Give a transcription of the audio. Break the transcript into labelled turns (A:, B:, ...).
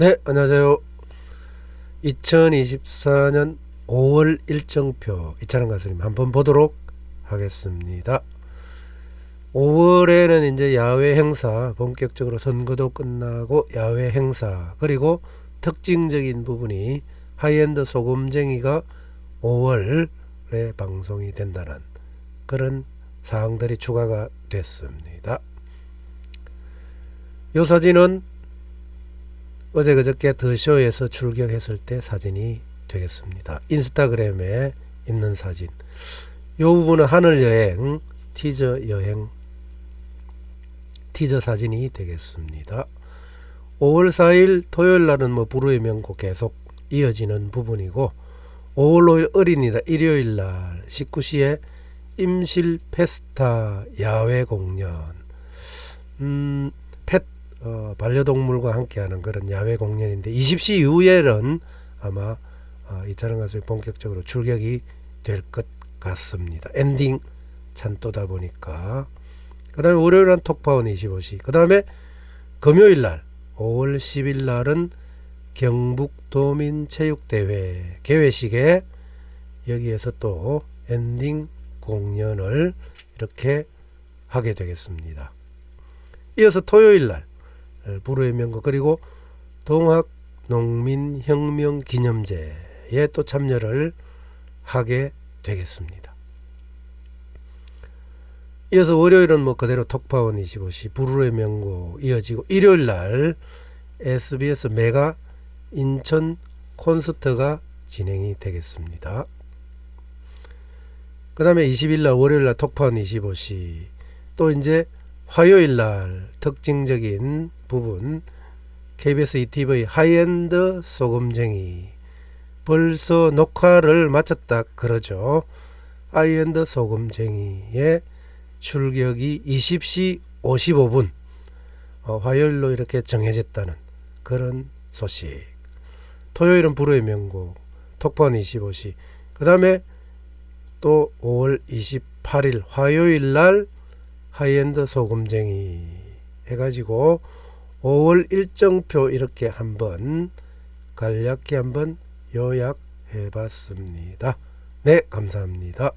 A: 네, 안녕하세요. 2024년 5월 일정표 이찬원 가수님 한번 보도록 하겠습니다. 5월에는 이제 야외 행사, 본격적으로 선거도 끝나고 야외 행사, 그리고 특징적인 부분이 하이엔드 소금쟁이가 5월에 방송이 된다는 그런 사항들이 추가가 됐습니다. 이 사진은 어제 그저께 더쇼에서 출격했을 때 사진이 되겠습니다. 인스타그램에 있는 사진. 이 부분은 하늘 여행, 티저 여행, 티저 사진이 되겠습니다. 5월 4일 토요일 날은 뭐 불후의 명곡 계속 이어지는 부분이고 5월 5일 어린이날 일요일 날 19시에 임실 페스타 야외 공연 음, 펫 어, 반려동물과 함께하는 그런 야외 공연인데 20시 이후에는 아마 어, 이찬원 가수의 본격적으로 출격이 될 것 같습니다. 엔딩 찬또다 보니까 그 다음에 월요일은 톡파원 25시 그 다음에 금요일 날 5월 10일 날은 경북도민체육대회 개회식에 여기에서 또 엔딩 공연을 이렇게 하게 되겠습니다. 이어서 토요일 날 불후의 명곡 그리고 동학 농민혁명 기념제에 또 참여를 하게 되겠습니다. 이어서 월요일은 뭐 그대로 톡파원 25시 불후의 명곡 이어지고 일요일 날 SBS 메가 인천 콘서트가 진행이 되겠습니다. 그 다음에 20일 날 월요일 날 톡파원 25시 또 이제 화요일 날 특징적인 부분 KBS ETV 하이엔드 소금쟁이 벌써 녹화를 마쳤다 그러죠. 하이엔드 소금쟁이의 출격이 20시 55분 어, 화요일로 이렇게 정해졌다는 그런 소식. 토요일은 불후의 명곡 톡폰 25시 그 다음에 또 5월 28일 화요일 날 하이엔드 소금쟁이 해가지고 5월 일정표 이렇게 한번 간략히 한번 요약해 봤습니다. 네, 감사합니다.